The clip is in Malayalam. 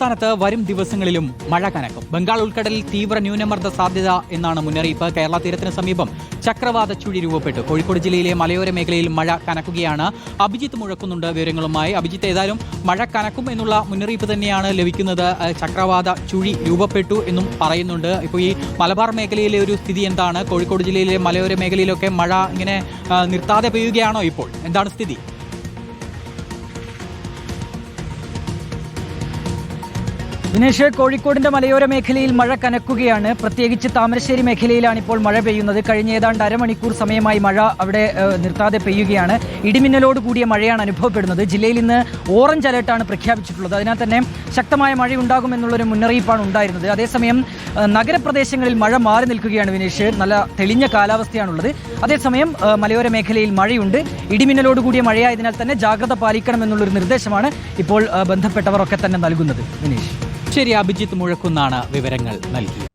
സംസ്ഥാനത്ത് വരും ദിവസങ്ങളിലും മഴ കനക്കും. ബംഗാൾ ഉൾക്കടലിൽ തീവ്ര ന്യൂനമർദ്ദ സാധ്യത എന്നാണ് മുന്നറിയിപ്പ്. കേരള തീരത്തിന് സമീപം ചക്രവാത ചുഴി രൂപപ്പെട്ടു. കോഴിക്കോട് ജില്ലയിലെ മലയോര മേഖലയിൽ മഴ കനക്കുകയാണ്. അഭിജിത്ത് മുഴക്കുന്നുണ്ട് വിവരങ്ങളുമായി. അഭിജിത്ത് ഏതായാലും മഴ കനക്കും എന്നുള്ള മുന്നറിയിപ്പ് തന്നെയാണ് ലഭിക്കുന്നത്. ചക്രവാത ചുഴി രൂപപ്പെട്ടു എന്നും പറയുന്നുണ്ട്. ഇപ്പോൾ ഈ മലബാർ മേഖലയിലെ ഒരു സ്ഥിതി എന്താണ്? കോഴിക്കോട് ജില്ലയിലെ മലയോര മേഖലയിലൊക്കെ മഴ ഇങ്ങനെ നിർത്താതെ പെയ്യുകയാണോ ഇപ്പോൾ? എന്താണ് സ്ഥിതി? ദിനേശ് കോഴിക്കോടിന്റെ മലയോര മേഖലയിൽ മഴ കനക്കുകയാണ്. പ്രത്യേകിച്ച് താമരശ്ശേരി മേഖലയിലാണ് ഇപ്പോൾ മഴ പെയ്യുന്നത്. കഴിഞ്ഞ ഏതാണ്ട് അരമണിക്കൂർ സമയമായി മഴ അവിടെ നിർത്താതെ പെയ്യുകയാണ്. ഇടിമിന്നലോട് കൂടിയ മഴയാണ് അനുഭവപ്പെടുന്നത്. ജില്ലയിൽ ഇന്ന് ഓറഞ്ച് അലർട്ടാണ് പ്രഖ്യാപിച്ചിട്ടുള്ളത്. അതിനാൽ തന്നെ ശക്തമായ മഴ ഉണ്ടാകുമെന്നുള്ളൊരു മുന്നറിയിപ്പാണ് ഉണ്ടായിരുന്നത്. അതേസമയം നഗരപ്രദേശങ്ങളിൽ മഴ മാറി നിൽക്കുകയാണ് വിനേഷ് നല്ല തെളിഞ്ഞ കാലാവസ്ഥയാണുള്ളത്. അതേസമയം മലയോര മേഖലയിൽ മഴയുണ്ട്. ഇടിമിന്നലോട് കൂടിയ മഴയായതിനാൽ തന്നെ ജാഗ്രത പാലിക്കണമെന്നുള്ളൊരു നിർദ്ദേശമാണ് ഇപ്പോൾ ബന്ധപ്പെട്ടവരൊക്കെ തന്നെ നൽകുന്നത്. വിനേഷ് ശരി അഭിജിത്ത് മുഴക്കുന്നാണ് വിവരങ്ങൾ നൽകിയത്.